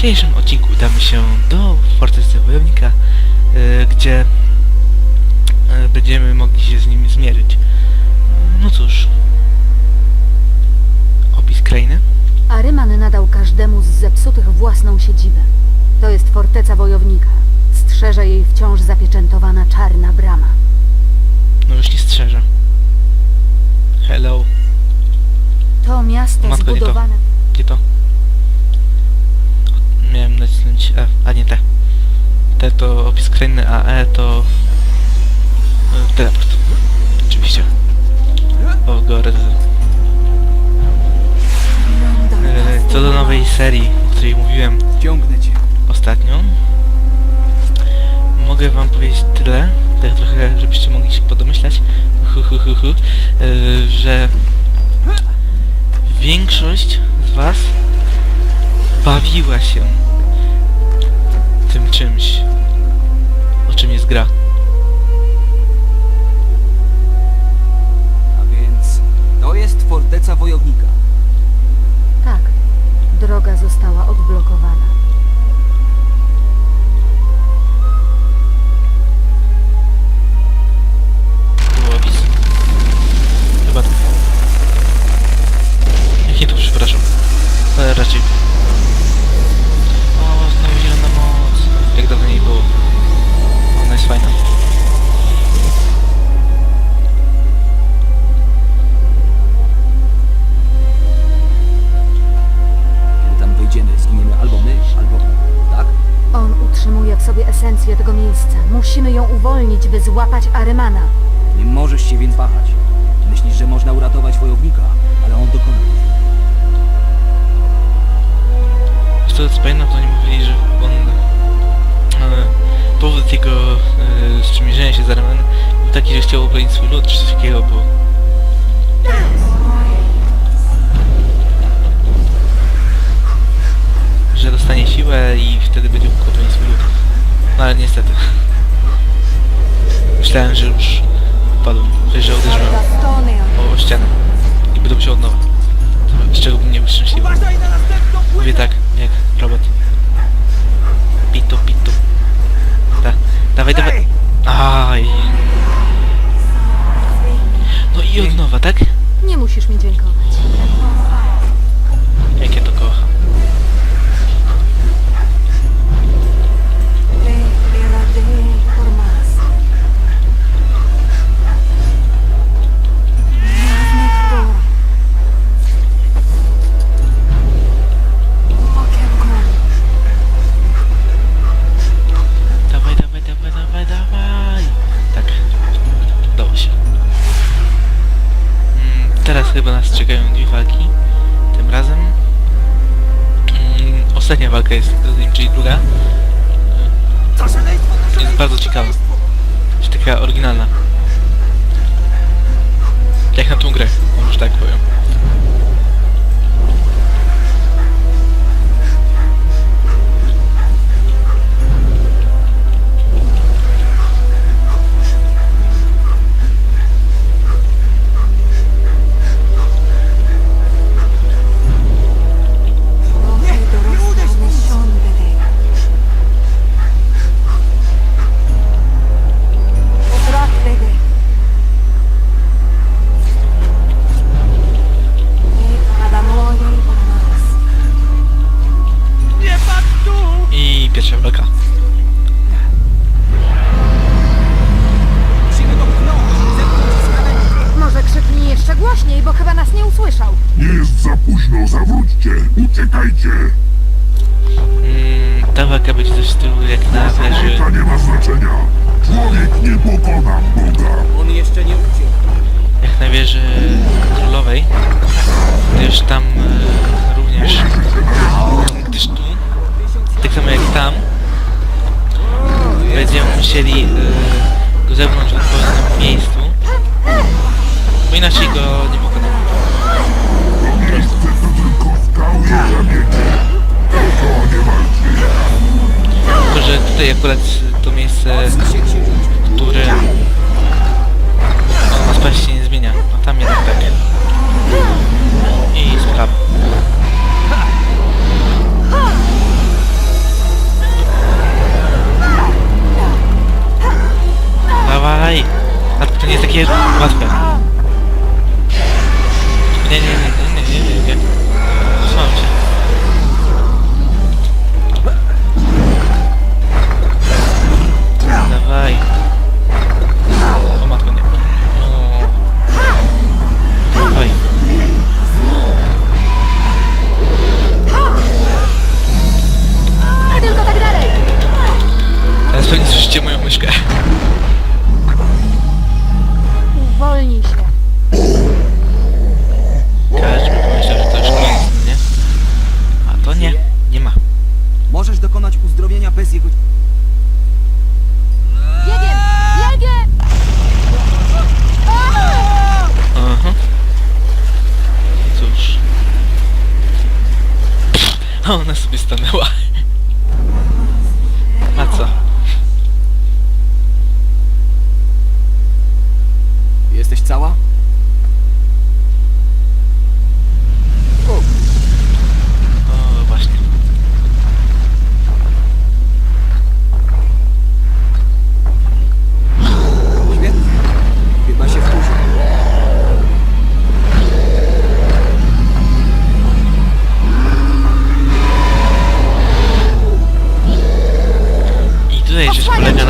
dzisiejszym odcinku udamy się do Fortecy Wojownika, e, gdzie e, będziemy mogli się z nim zmierzyć. No cóż. Opis krainy. Aryman nadał każdemu z zepsutych własną siedzibę. To jest forteca wojownika. Strzeże jej wciąż zapieczętowana czarna brama. No już nie strzeże. Hello. To miasto Matko, nie to. zbudowane... Gdzie to? Miałem nacisnąć F, a nie T. T to opis krainy, a E to... e, Teleport. Oczywiście. O, gore. E, Co do nowej serii, o której mówiłem Ciągnę cię. ostatnio, mogę wam powiedzieć tyle, tak trochę, żebyście mogli się podomyślać, hu, hu, hu, hu, e, że większość z was bawiła się tym czymś, o czym jest gra. Musimy ją uwolnić, by złapać Arymana. Nie możesz się więc wahać. Myślisz, że można uratować wojownika, ale on dokona. Z tego co pamiętam, to oni mówili, że on... E, powód jego e, sprzymierzenia się z Armanem był taki, że chciał obronić swój lud, czy coś takiego, bo... Że dostanie siłę i wtedy będzie mógł obronić swój lud. No ale niestety. Myślałem, że już padłem, że uderzyłem o ścianę i będę musiał od nowa. Z czego bym nie był szczęśliwy. Mówię tak, jak robot. Pitu, pitu. Da, dawaj, dawaj. Aj. No i od nowa, tak? Nie musisz mi dziękować. Taka oryginalna. Jak na tą grę, może tak powiem. Ta walka będzie coś w stylu jak na wieży. Nie ma znaczenia! Człowiek nie pokona Boga! On jeszcze nie uciekł. Jak na wieży królowej. Gdyż tam e, również. Gdyż tu, tak samo jak tam, będziemy musieli e, go zewnątrz w odpowiednim miejscu. Bo inaczej go nie pokonamy.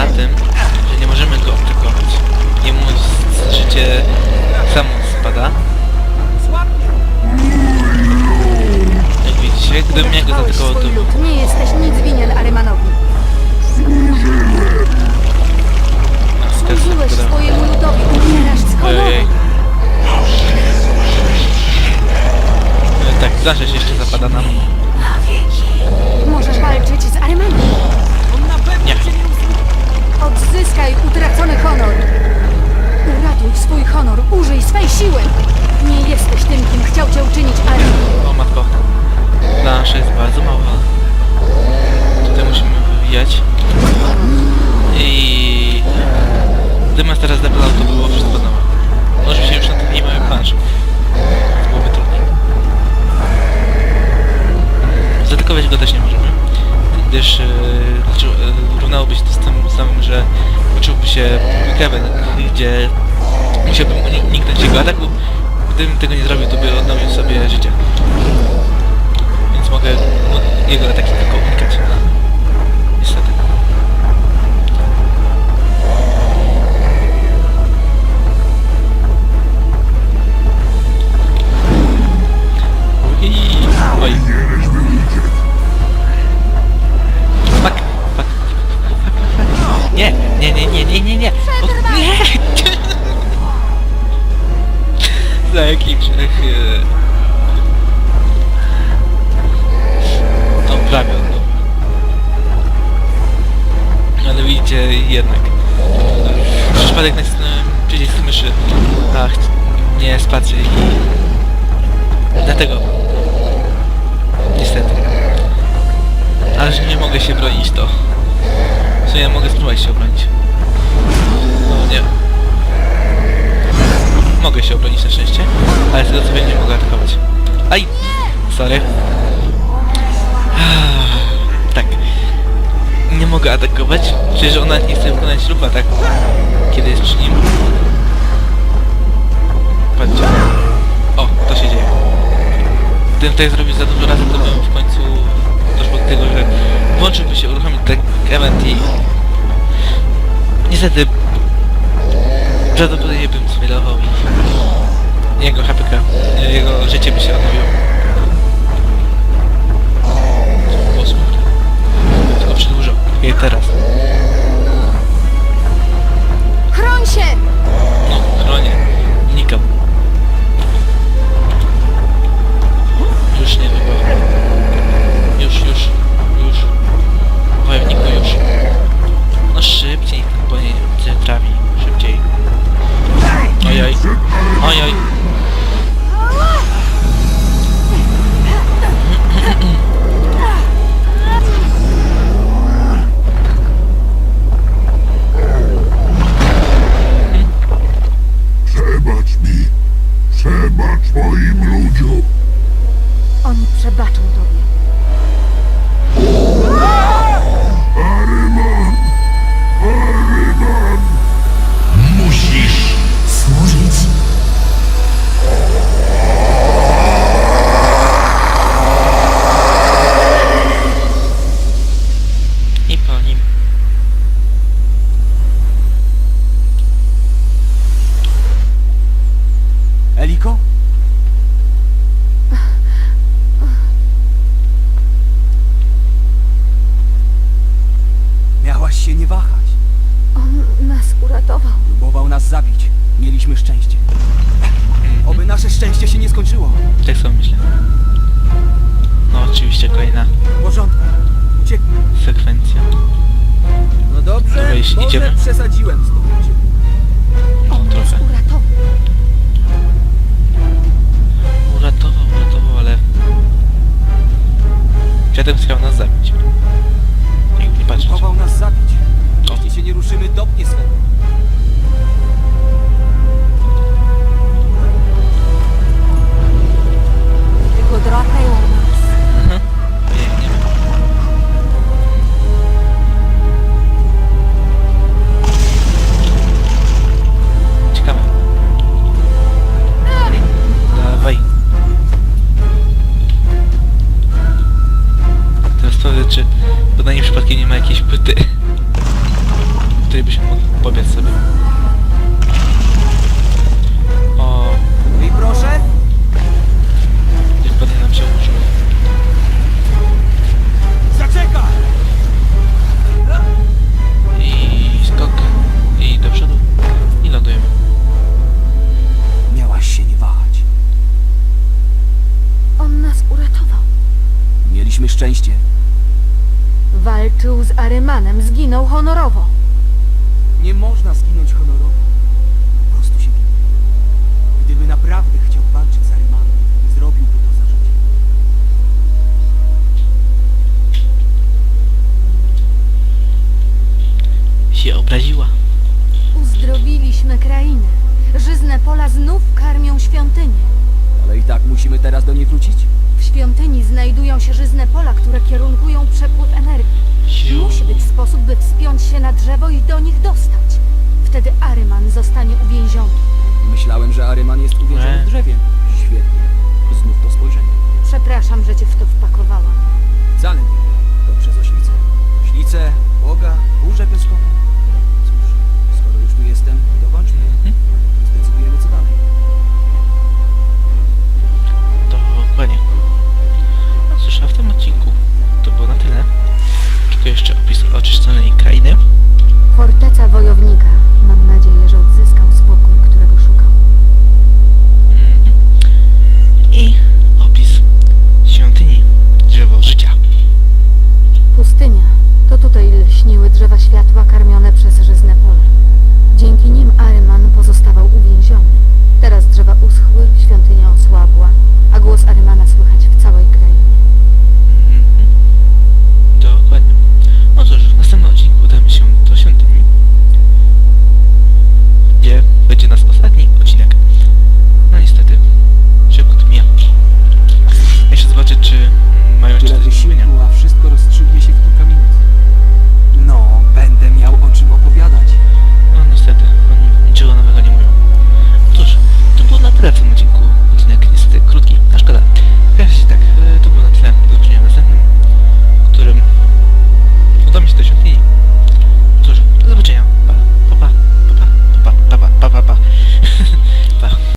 Na tym, że nie możemy go atakować. Jemu życie samo spada. Jak widzicie, gdybym ja go zaatakował, to. Nie jesteś nic winien Arymanowi. Służyłeś swojemu ludowi. Umierasz z. Ojej. E, Tak, zawsze się jeszcze zapada nam. Możesz walczyć z Arymanem. Nie. Odzyskaj utracony honor. Uratuj swój honor. Użyj swej siły. Nie jesteś tym, kim chciał cię uczynić Aryman. O matko. Plansza jest bardzo mała. Tutaj musimy wywijać. I... Nas teraz zabrał, to było wszystko nowe. Może się już na tej małej planszy. Byłoby trudniej. Zaatakować go też nie możemy. Gdyż... E, się Kevin, gdzie musiałbym uni- uniknąć jego ataku. Gdybym tego nie zrobił, to by odnowił sobie życie. Więc mogę jego ataki tylko unikać. Widzicie jednak. Przypadek nacisnąłem przycisk myszy. Ach, nie spacy i... Dlatego. Niestety. Ale że nie mogę się bronić to. W sumie mogę spróbować się obronić. No nie. Mogę się obronić na szczęście, ale tego co nie mogę atakować. Aj! Sorry. Mogę atakować, przecież ona nie chce wykonać lub atak, kiedy jest przy nim. Patrzcie. O, to się dzieje. Gdybym tak zrobił za dużo razy, to bym w końcu doszło do tego, że włączyłby się, uruchomił tak event i... Niestety... Prawdopodobnie bym zfailował i... Jego HPK, jego życie by się odnowiło. Miałaś się nie wahać. On nas uratował. Próbował nas zabić. Mieliśmy szczęście. Oby nasze szczęście się nie skończyło. Tak samo myślę. No oczywiście kolejna W porządku. Ucieknij. sekwencja. No dobrze, Dobra, jeśli może idziemy? przesadziłem z. No On nas trochę. uratował. Uratował, uratował, ale... Światem chciał nas zabić. Patrzeć. Próbował nas zabić. O. Jeśli się nie ruszymy, dopnie swego. Tylko trochę nas. Mhm. Pięknie. Ciekawe. Dawaj. Teraz to czy jakiejś płyty, której byśmy mogli pobiec sobie. O, i proszę. jak ładnie nam się ułożyło. Zaczekaj! I skok. I do przodu. I lądujemy. Miałaś się nie wahać. On nas uratował. Mieliśmy szczęście. Walczył z Arymanem, zginął honorowo. Nie można zginąć honorowo. Po prostu się ginie. Gdyby naprawdę chciał walczyć z Arymanem, zrobiłby to za życie. Się obraziła. Uzdrowiliśmy krainę. Żyzne pola znów karmią świątynię. Ale i tak musimy teraz do niej wrócić? W świątyni znajdują się żyzne pola, które kierunkują przepływ energii. Siu. Musi być sposób, by wspiąć się na drzewo i do nich dostać. Wtedy Aryman zostanie uwięziony. Myślałem, że Aryman jest uwięziony w drzewie. Świetnie. Znów to spojrzenie. Przepraszam, że cię w to wpakowałam. Wcale nie. To przez oślicę. Ślicę, Boga,